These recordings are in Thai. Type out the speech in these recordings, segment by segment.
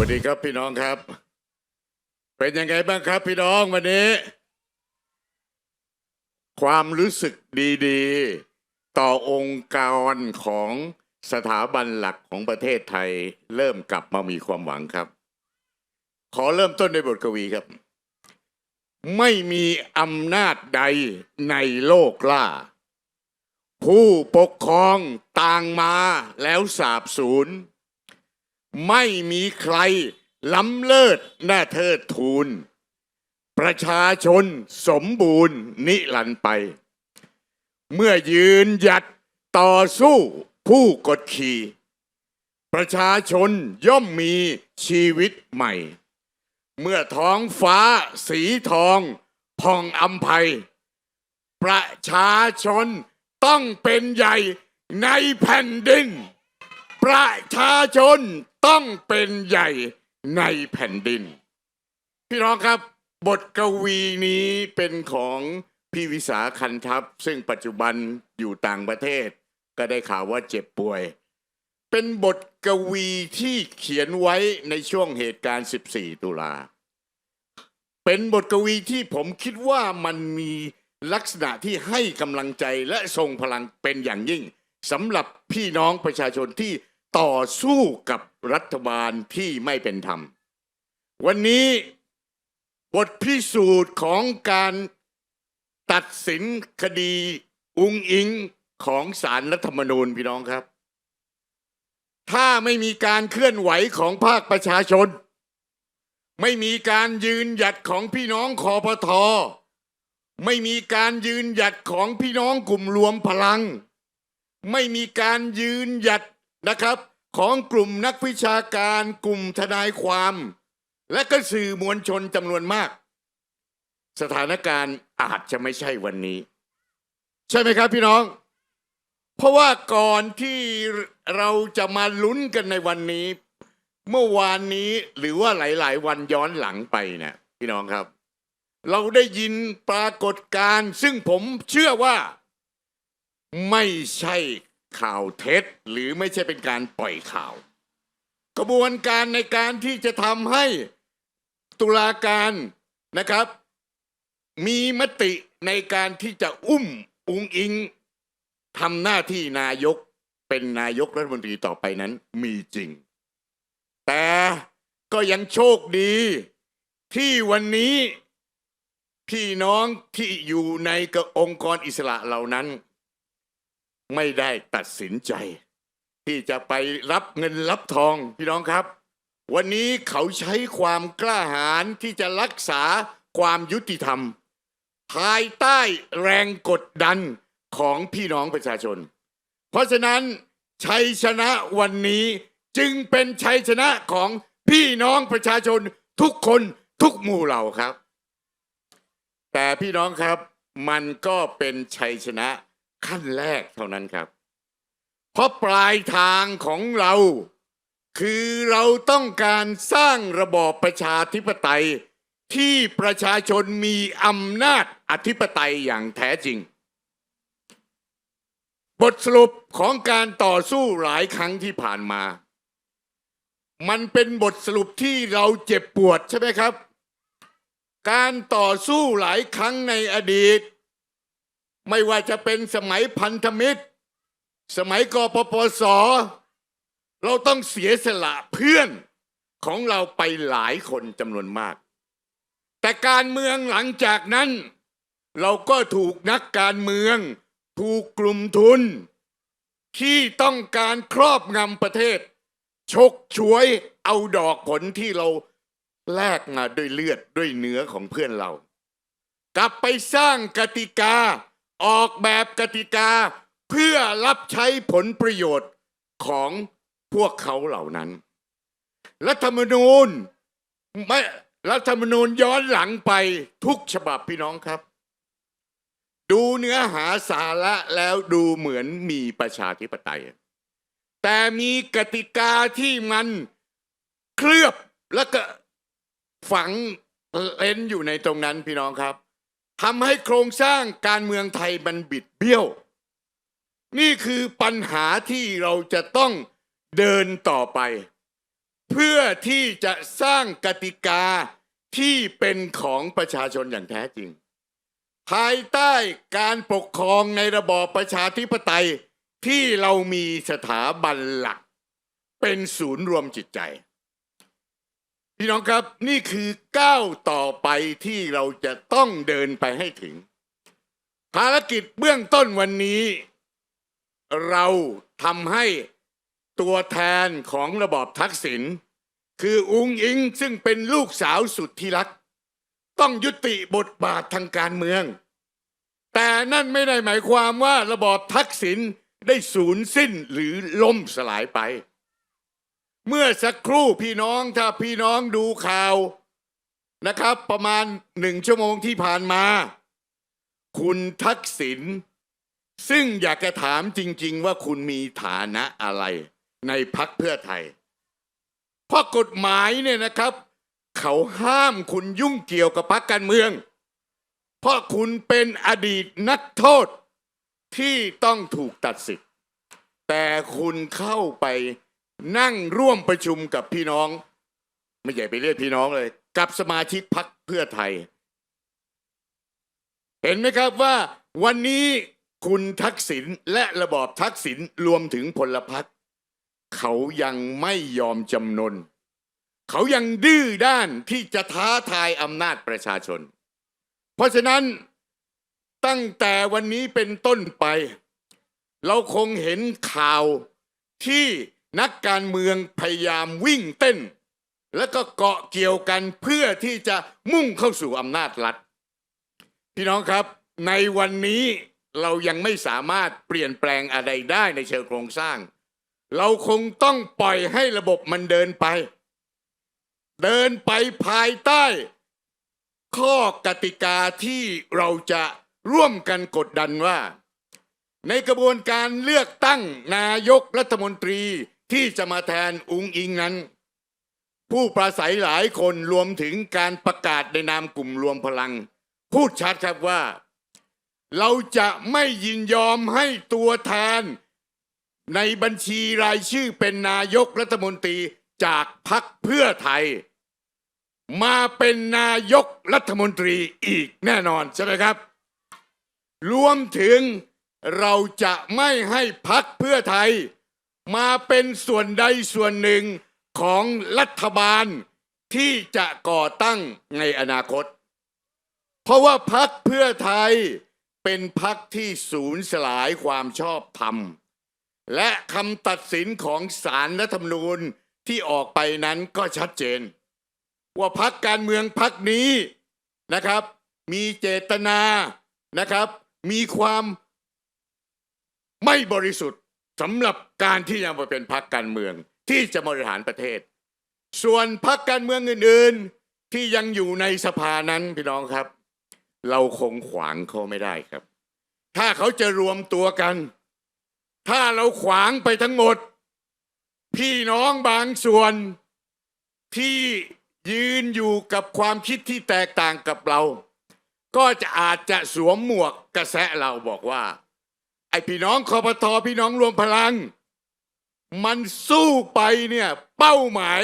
วัสดีครับพี่น้องครับ เป็นยังไงบ้างครับพี่น้องวันนี้ ความรู้สึกดีๆ ต่อองค์กรของสถาบันหลักของประเทศไทย เริ่มกลับมามีความหวังครับ ขอเริ่มต้นด้วยบทกวีครับ ไม่มีอำนาจใดในโลกล่า ผู้ปกครองต่างมาแล้วสาบสูญ ไม่มีใครล้ำเลิศน่าเทิดทูนประชาชนสมบูรณ์นิรันไป เมื่อยืนหยัดต่อสู้ผู้กดขี่ ประชาชนย่อมมีชีวิตใหม่ เมื่อท้องฟ้าสีทองพองอำไพประชาชนต้องเป็นใหญ่ในแผ่นดิน ประชาชน ต้องเป็นใหญ่ในแผ่นดิน พี่น้องครับบทกวีนี้เป็นของพี่วิสาคันทัพ ซึ่งปัจจุบันอยู่ต่างประเทศ ก็ได้ข่าวว่าเจ็บป่วย เป็นบทกวีที่เขียนไว้ในช่วงเหตุการณ์ 14 ตุลา เป็นบทกวีที่ผมคิดว่ามันมีลักษณะที่ให้กำลังใจและทรงพลังเป็นอย่างยิ่งสำหรับพี่น้องประชาชนที่ ต่อสู้กับรัฐบาลที่ไม่เป็นธรรม วันนี้บทพิสูจน์ของการตัดสินคดีอุงอิงของศาลรัฐธรรมนูญพี่น้องครับ ถ้าไม่มีการเคลื่อนไหวของภาคประชาชน ไม่มีการยืนหยัดของพี่น้องคอปทอไม่มีการยืนหยัดของพี่น้องกลุ่มรวมพลัง ไม่มีการยืนหยัด นะครับ ของกลุ่มนักวิชาการกลุ่มทนายความ และก็สื่อมวลชนจำนวนมาก สถานการณ์อาจจะไม่ใช่วันนี้ ใช่ไหมครับพี่น้อง เพราะว่าก่อนที่เราจะมาลุ้นกันในวันนี้ เมื่อวานนี้หรือว่าหลาย ๆ วันย้อนหลังไปเนี่ยพี่น้องครับ เราได้ยินปรากฏการณ์ซึ่งผมเชื่อว่าไม่ใช่ ข่าวเท็จ หรือไม่ใช่เป็นการปล่อยข่าว กระบวนการในการที่จะทำให้ตุลาการนะครับ มีมติในการที่จะอุ้มอุงอิงทำหน้าที่นายกเป็นนายกรัฐมนตรีต่อไปนั้นมีจริง แต่ก็ยังโชคดี ที่วันนี้พี่น้องที่อยู่ในกองค์กรอิสระเหล่านั้น ไม่ได้ตัดสินใจ ที่จะไปรับเงินรับทองพี่น้องครับ วันนี้เขาใช้ความกล้าหาญที่จะรักษาความยุติธรรม ภายใต้แรงกดดันของพี่น้องประชาชน เพราะฉะนั้นชัยชนะวันนี้จึงเป็นชัยชนะของพี่น้องประชาชนทุกคนทุกหมู่เหล่าครับ แต่พี่น้องครับมันก็เป็นชัยชนะ ขั้นแรกเท่านั้นครับ เพราะปลายทางของเรา คือเราต้องการสร้างระบอบประชาธิปไตย ที่ประชาชนมีอำนาจอธิปไตยอย่างแท้จริง บทสรุปของการต่อสู้หลายครั้งที่ผ่านมา มันเป็นบทสรุปที่เราเจ็บปวดใช่ไหมครับ การต่อสู้หลายครั้งในอดีต ไม่ว่าจะเป็นสมัยพันธมิตร สมัยกปปส เราต้องเสียสละเพื่อนของเราไปหลายคนจำนวนมาก แต่การเมืองหลังจากนั้น เราก็ถูกนักการเมือง ถูกกลุ่มทุน ที่ต้องการครอบงำประเทศ ชกช่วยเอาดอกผลที่เราแลกมาด้วยเลือดด้วยเนื้อของเพื่อนเรา กลับไปสร้างกติกา ออกแบบกติกาเพื่อรับใช้ผลประโยชน์ของพวกเขาเหล่านั้น รัฐธรรมนูญไม่รัฐธรรมนูญย้อนหลังไปทุกฉบับพี่น้องครับ ดูเนื้อหาสาระแล้วดูเหมือนมีประชาธิปไตย แต่มีกติกาที่มันเคลือบแล้วก็ฝังเลนอยู่ในตรงนั้นพี่น้องครับ ทำให้โครงสร้างการเมืองไทยมันบิดเบี้ยว นี่คือปัญหาที่เราจะต้องเดินต่อไป เพื่อที่จะสร้างกติกาที่เป็นของประชาชนอย่างแท้จริง ภายใต้การปกครองในระบอบประชาธิปไตยที่เรามีสถาบันหลัก เป็นศูนย์รวมจิตใจ พี่น้องครับนี่คือก้าวต่อไปที่เราจะต้องเดินไปให้ถึง ภารกิจเบื้องต้นวันนี้ เราทำให้ตัวแทนของระบอบทักษิณคืออุงอิงซึ่งเป็นลูกสาวสุดที่รัก ต้องยุติบทบาททางการเมือง แต่นั่นไม่ได้หมายความว่าระบอบทักษิณได้สูญสิ้นหรือล่มสลายไป เมื่อสักครู่พี่น้องถ้าพี่น้องดูข่าวนะครับ ประมาณหนึ่งชั่วโมงที่ผ่านมา คุณทักษิณซึ่งอยากจะถามจริง ๆ ว่าคุณมีฐานะอะไรในพักเพื่อไทย เพราะกฎหมายเนี่ยนะครับ เขาห้ามคุณยุ่งเกี่ยวกับพักการเมือง เพราะคุณเป็นอดีตนักโทษที่ต้องถูกตัดสิทธิ์แต่คุณเข้าไป นั่งร่วมประชุมกับพี่น้อง ไม่ใหญ่ไปเรียกพี่น้องเลย กับสมาชิกพักเพื่อไทย เห็นไหมครับว่าวันนี้คุณทักษิณและระบอบทักษิณรวมถึงพลพรรคเขายังไม่ยอมจำนน เขายังดื้อด้านที่จะท้าทายอำนาจประชาชน เพราะฉะนั้นตั้งแต่วันนี้เป็นต้นไป เราคงเห็นข่าวที่ นักการเมืองพยายามวิ่งเต้น แล้วก็เกาะเกี่ยวกันเพื่อที่จะมุ่งเข้าสู่อำนาจรัฐพี่น้องครับ ในวันนี้เรายังไม่สามารถเปลี่ยนแปลงอะไรได้ในเชิงโครงสร้าง เราคงต้องปล่อยให้ระบบมันเดินไป เดินไปภายใต้ ข้อกติกาที่เราจะร่วมกันกดดันว่า ในกระบวนการเลือกตั้งนายกรัฐมนตรี ที่จะมาแทนอุงอิงนั้น ผู้ปราศัยหลายคนรวมถึงการประกาศในนามกลุ่มรวมพลัง พูดชัดครับว่า เราจะไม่ยินยอมให้ตัวแทน ในบัญชีรายชื่อเป็นนายกรัฐมนตรีจากพรรคเพื่อไทย มาเป็นนายกรัฐมนตรีอีกแน่นอนใช่ไหมครับ รวมถึงเราจะไม่ให้พักเพื่อไทย มาเป็นส่วนใดส่วนหนึ่งของรัฐบาลที่จะก่อตั้งในอนาคต เพราะว่าพักเพื่อไทยเป็นพักที่ศูนย์สลายความชอบธรรม และคำตัดสินของศาลรัฐธรรมนูญที่ออกไปนั้นก็ชัดเจน ว่าพักการเมืองพักนี้นะครับ มีเจตนานะครับ มีความไม่บริสุทธิ์ สำหรับการที่จะมาเป็นพักการเมืองที่จะบริหารประเทศ ส่วนพักการเมืองอื่นๆที่ยังอยู่ในสภานั้นพี่น้องครับ เราคงขวางเขาไม่ได้ครับ ถ้าเขาจะรวมตัวกัน ถ้าเราขวางไปทั้งหมด พี่น้องบางส่วนที่ยืนอยู่กับความคิดที่แตกต่างกับเรา ก็จะอาจจะสวมหมวกกระแสเราบอกว่า พี่น้องคอปทอพี่น้องรวมพลัง มันสู้ไปเนี่ยเป้าหมาย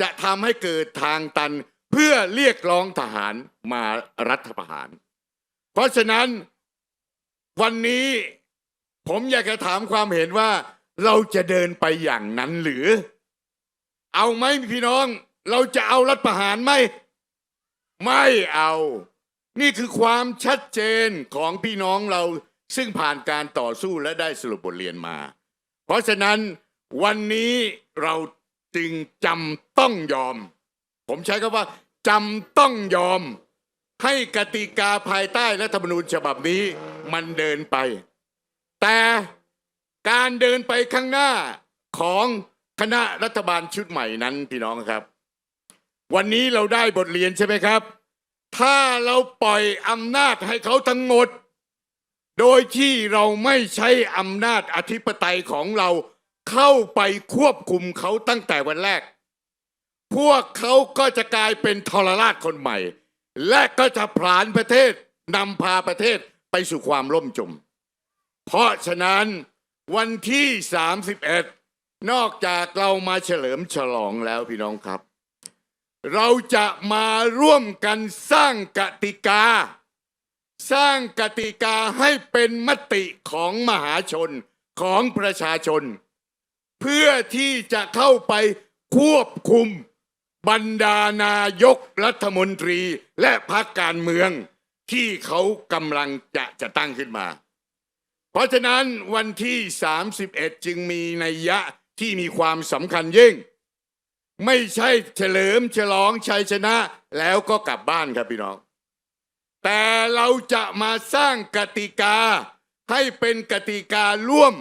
จะทำให้เกิดทางตันเพื่อเรียกร้องทหารมารัฐประหาร เพราะฉะนั้นวันนี้ผมอยากจะถามความเห็นว่าเราจะเดินไปอย่างนั้นหรือ เอาไหมพี่น้อง เราจะเอารัฐประหารไหมไม่เอา นี่คือความชัดเจนของพี่น้องเรา ซึ่งผ่านการต่อสู้และได้สรุปบทเรียนมา เพราะฉะนั้นวันนี้เราจึงจำต้องยอม ผมใช้คำว่าจำต้องยอม ให้กติกาภายใต้รัฐธรรมนูญฉบับนี้มันเดินไป แต่การเดินไปข้างหน้าของคณะรัฐบาลชุดใหม่นั้นพี่น้องครับ วันนี้เราได้บทเรียนใช่ไหมครับ ถ้าเราปล่อยอำนาจให้เขาทั้งหมด โดยที่เราไม่ใช้อำนาจอธิปไตยของเราเข้าไปควบคุมเขาตั้งแต่วันแรก พวกเขาก็จะกลายเป็นทรราชคนใหม่ และก็จะผลาญประเทศนำพาประเทศไปสู่ความล่มจม เพราะฉะนั้นวันที่นอกจากเรามาเฉลิมฉลองแล้วพี่น้องครับ เราจะมาร่วมกันสร้างกติกา สร้างกติกาให้เป็นมติของมหาชนของประชาชน เพื่อที่จะเข้าไปควบคุมบรรดานายกรัฐมนตรีและพรรคการเมืองที่เขากำลังจะจะตั้งขึ้นมา เพราะฉะนั้นวันที่ 31 จึงมีนัยยะที่มีความสำคัญยิ่ง ไม่ใช่เฉลิมฉลองชัยชนะแล้วก็กลับบ้านครับพี่น้อง แต่เราจะมาสร้างกติกา ให้เป็นกติการ่วม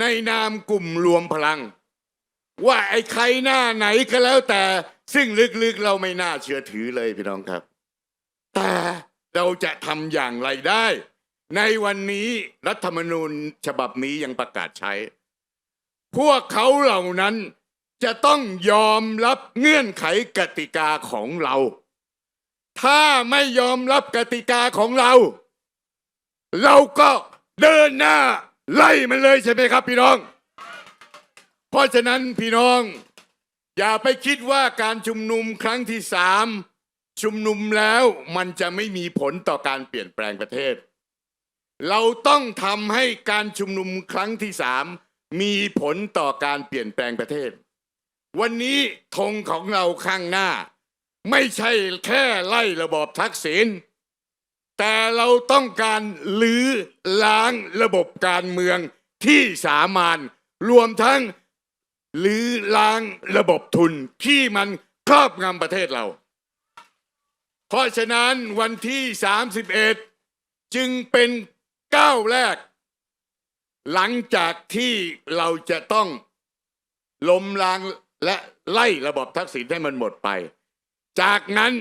ในนามกลุ่มรวมพลัง ว่าไอ้ใครหน้าไหนก็แล้วแต่ซึ่งลึกๆเราไม่น่าเชื่อถือเลยพี่น้องครับ แต่เราจะทำอย่างไรได้ ในวันนี้รัฐธรรมนูญฉบับนี้ยังประกาศใช้ พวกเขาเหล่านั้นจะต้องยอมรับเงื่อนไขกติกาของเรา ถ้าไม่ยอมรับกติกาของเรา เราก็เดินหน้าไล่มันเลยใช่ไหมครับ พี่น้อง เพราะฉะนั้นพี่น้อง อย่าไปคิดว่าการชุมนุมครั้งที่สามชุมนุมแล้วมันจะไม่มีผลต่อการเปลี่ยนแปลงประเทศ เราต้องทำให้การชุมนุมครั้งที่สามมีผลต่อการเปลี่ยนแปลงประเทศ วันนี้ธงของเราข้างหน้า ไม่ใช่แค่ไล่ระบอบทักษิณแต่เราต้องการลื้อล้างระบบการเมืองที่สามานรวมทั้งลื้อล้างระบบทุนที่มันครอบงำประเทศเรา เพราะฉะนั้นวันที่ 31 จึงเป็นก้าวแรก หลังจากที่เราจะต้องล้มล้างและไล่ระบบทักษิณให้มันหมดไป จากนั้น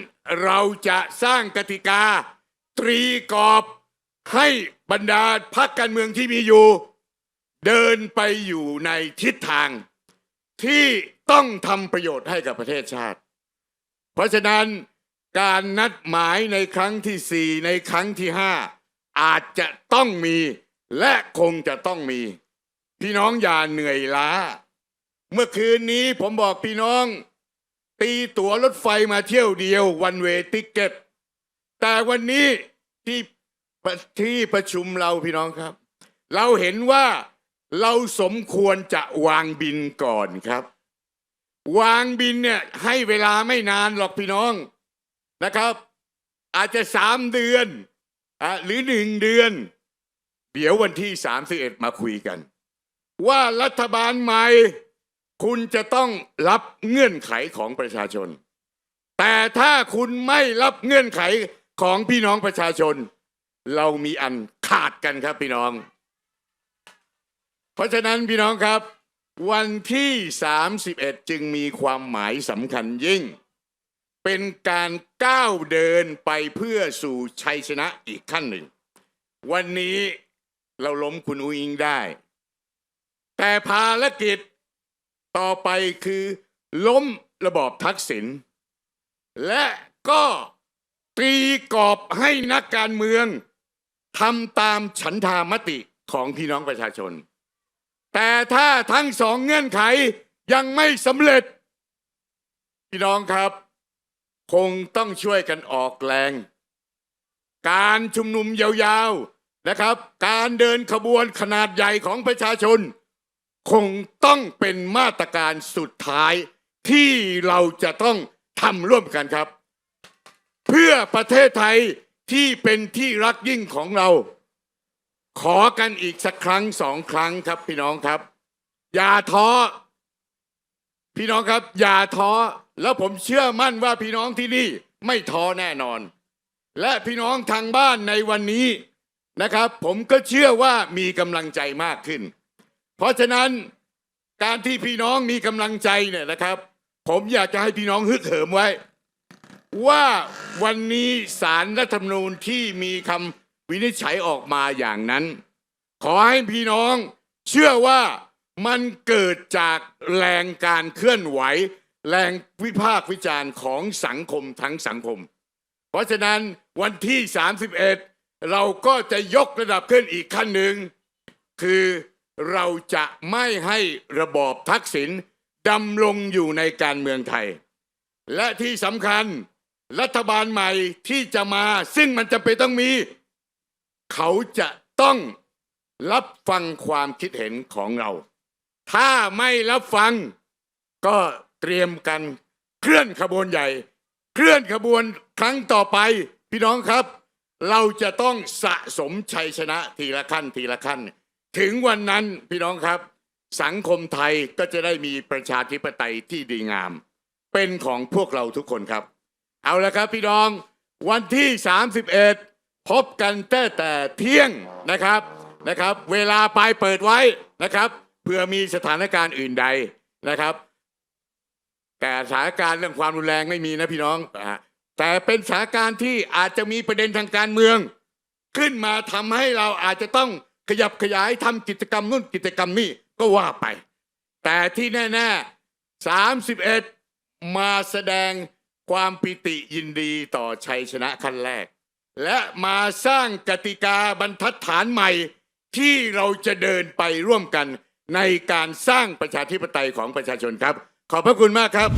เราจะสร้างกติกา ตรีกรอบให้บรรดาพรรคการเมืองที่มีอยู่ เดินไปอยู่ในทิศทาง ที่ต้องทำประโยชน์ให้กับประเทศชาติ เพราะฉะนั้นการนัดหมายในครั้งที่สี่ในครั้งที่ห้าอาจจะต้องมีและคงจะต้องมี พี่น้องอย่าเหนื่อยล้า เมื่อคืนนี้ผมบอกพี่น้อง ตีตั๋วรถไฟมาเที่ยวเดียววันเวติเก็ตแต่วันนี้ที่ประที่ประชุมเราพี่น้องครับ เราเห็นว่าเราสมควรจะวางบินก่อนครับ วางบินเนี่ยให้เวลาไม่นานหรอกพี่น้องนะครับ อาจจะสามเดือนอหรือหนึ่งเดือน เดี๋ยววันที่สามสิบเอ็ดมาคุยกัน ว่ารัฐบาลใหม่ คุณจะต้องรับเงื่อนไขของประชาชน แต่ถ้าคุณไม่รับเงื่อนไขของพี่น้องประชาชน เรามีอันขาดกันครับพี่น้อง เพราะฉะนั้นพี่น้องครับ วันที่ 31 จึงมีความหมายสำคัญยิ่ง เป็นการก้าวเดินไปเพื่อสู่ชัยชนะอีกขั้นหนึ่ง วันนี้เราล้มคุณอุยอิงได้ แต่ภารกิจ ต่อไปคือล้มระบอบทักษิณและก็ตีกรอบให้นักการเมืองทำตามฉันทามติของพี่น้องประชาชน แต่ถ้าทั้งสองเงื่อนไขยังไม่สำเร็จ พี่น้องครับ คงต้องช่วยกันออกแรง การชุมนุมยาวๆนะครับ การเดินขบวนขนาดใหญ่ของประชาชน คงต้องเป็นมาตรการสุดท้ายที่เราจะต้องทำร่วมกันครับ เพื่อประเทศไทยที่เป็นที่รักยิ่งของเรา ขอกันอีกสักครั้งสองครั้งครับพี่น้องครับ อย่าท้อพี่น้องครับ อย่าท้อแล้วผมเชื่อมั่นว่าพี่น้องที่นี่ไม่ท้อแน่นอน และพี่น้องทางบ้านในวันนี้นะครับ ผมก็เชื่อว่ามีกำลังใจมากขึ้น เพราะฉะนั้นการที่พี่น้องมีกำลังใจเนี่ยนะครับ ผมอยากจะให้พี่น้องฮึกเหิมไว้ ว่าวันนี้สารรัฐธรรมนูญที่มีคำวินิจฉัยออกมาอย่างนั้น ขอให้พี่น้องเชื่อว่ามันเกิดจากแรงการเคลื่อนไหว แรงวิพากษ์วิจารณ์ของสังคมทั้งสังคม เพราะฉะนั้นวันที่ 31 เราก็จะยกระดับขึ้นอีกขั้นหนึ่งคือ เราจะไม่ให้ระบอบทักษิณดำรงอยู่ในการเมืองไทย และที่สำคัญรัฐบาลใหม่ที่จะมาซึ่งมันจะเป็นต้องมี เขาจะต้องรับฟังความคิดเห็นของเรา ถ้าไม่รับฟังก็เตรียมกันเคลื่อนขบวนใหญ่ เคลื่อนขบวนครั้งต่อไป พี่น้องครับ เราจะต้องสะสมชัยชนะทีละขั้นทีละขั้น ถึงวันนั้นพี่น้องครับ สังคมไทยก็จะได้มีประชาธิปไตยที่ดีงาม เป็นของพวกเราทุกคนครับ เอาละครับพี่น้องวันที่ 31 พบกันแต่แต่เที่ยงนะครับนะครับ เวลาปลายเปิดไว้นะครับเพื่อมีสถานการณ์อื่นใดนะครับ แต่สถานการณ์เรื่องความรุนแรงไม่มีนะพี่น้องแต่เป็นสถานการณ์ที่อาจจะมีประเด็นทางการเมือง ขึ้นมาทำให้เราอาจจะต้อง ขยับขยายทำกิจกรรมนู่นกิจกรรมนี่ก็ว่าไป แต่ที่แน่ๆ31มาแสดงความปิติยินดีต่อชัยชนะขั้นแรก และมาสร้างกติกาบรรทัดฐานใหม่ที่เราจะเดินไปร่วมกันในการสร้างประชาธิปไตยของประชาชนครับ ขอบพระคุณมากครับ